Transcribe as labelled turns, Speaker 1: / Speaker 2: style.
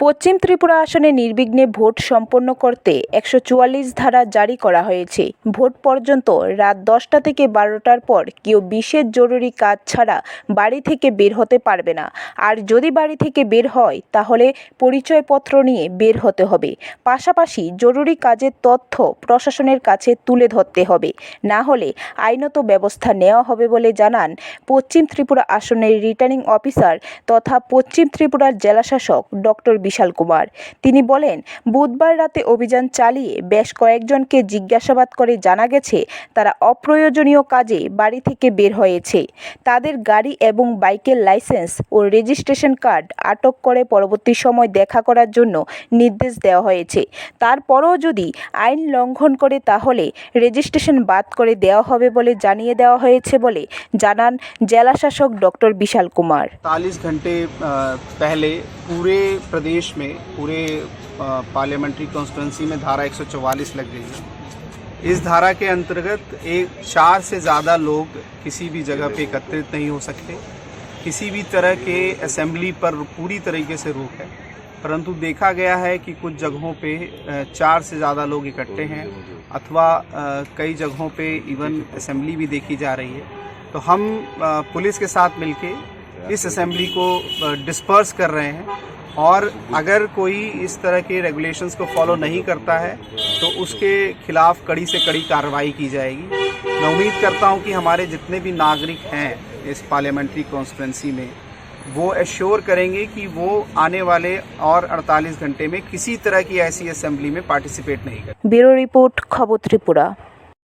Speaker 1: পশ্চিম ত্রিপুরা আসনে নির্বিঘ্নে ভোট সম্পন্ন করতে একশো চুয়াল্লিশ ধারা জারি করা হয়েছে। ভোট পর্যন্ত রাত দশটা থেকে বারোটার পর কেউ বিশেষ জরুরি কাজ ছাড়া বাড়ি থেকে বের হতে পারবে না। আর যদি বাড়ি থেকে বের হয়, তাহলে পরিচয়পত্র নিয়ে বের হতে হবে। পাশাপাশি জরুরি কাজের তথ্য প্রশাসনের কাছে তুলে ধরতে হবে। না হলে আইনত ব্যবস্থা নেওয়া হবে বলে জানান পশ্চিম ত্রিপুরা আসনের রিটার্নিং অফিসার তথা পশ্চিম ত্রিপুরার জেলাশাসক ডক্টর বিশাল কুমার তিনি বলেন বুধবার রাতে অভিযান চালিয়ে বেশ কয়েকজনকে জিজ্ঞাসাবাদ করে জানা গেছে তারা অপ্রয়োজনীয় কাজে বাড়ি থেকে বের হয়েছে তাদের গাড়ি এবং বাইকের লাইসেন্স ও রেজিস্ট্রেশন কার্ড আটক করে পরবর্তী সময় দেখা করার জন্য নির্দেশ দেওয়া হয়েছে তারপরও যদি আইন লঙ্ঘন করে তাহলে রেজিস্ট্রেশন বাদ করে দেওয়া হবে বলে জানিয়ে দেওয়া হয়েছে বলে জানান জেলাশাসক ডক্টর বিশাল কুমার
Speaker 2: 45 घंटे अ, पहले पूरे प्रदेश में पूरे पार्लियामेंट्री कॉन्स्टिट्यूंसी में धारा 144 लग गई है। इस धारा के अंतर्गत एक, चार से ज़्यादा लोग किसी भी जगह पे एकत्रित नहीं हो सकते। किसी भी तरह के असेंबली पर पूरी तरीके से रोक है। परंतु देखा गया है कि कुछ जगहों पे चार से ज़्यादा लोग इकट्ठे हैं अथवा कई जगहों पे इवन असेंबली भी देखी जा रही है। तो हम पुलिस के साथ मिलके इस असेंबली को डिस्पर्स कर रहे हैं। और अगर कोई इस तरह के रेगुलेशंस को फॉलो नहीं करता है तो उसके खिलाफ कड़ी से कड़ी कार्रवाई की जाएगी। मैं उम्मीद करता हूँ कि हमारे जितने भी नागरिक हैं इस पार्लियामेंट्री कॉन्स्टिटेंसी में, वो एश्योर करेंगे कि वो आने वाले और 48 घंटे में किसी तरह की ऐसी असेंबली में पार्टिसिपेट नहीं करें।
Speaker 1: ब्यूरो रिपोर्ट खबर त्रिपुरा।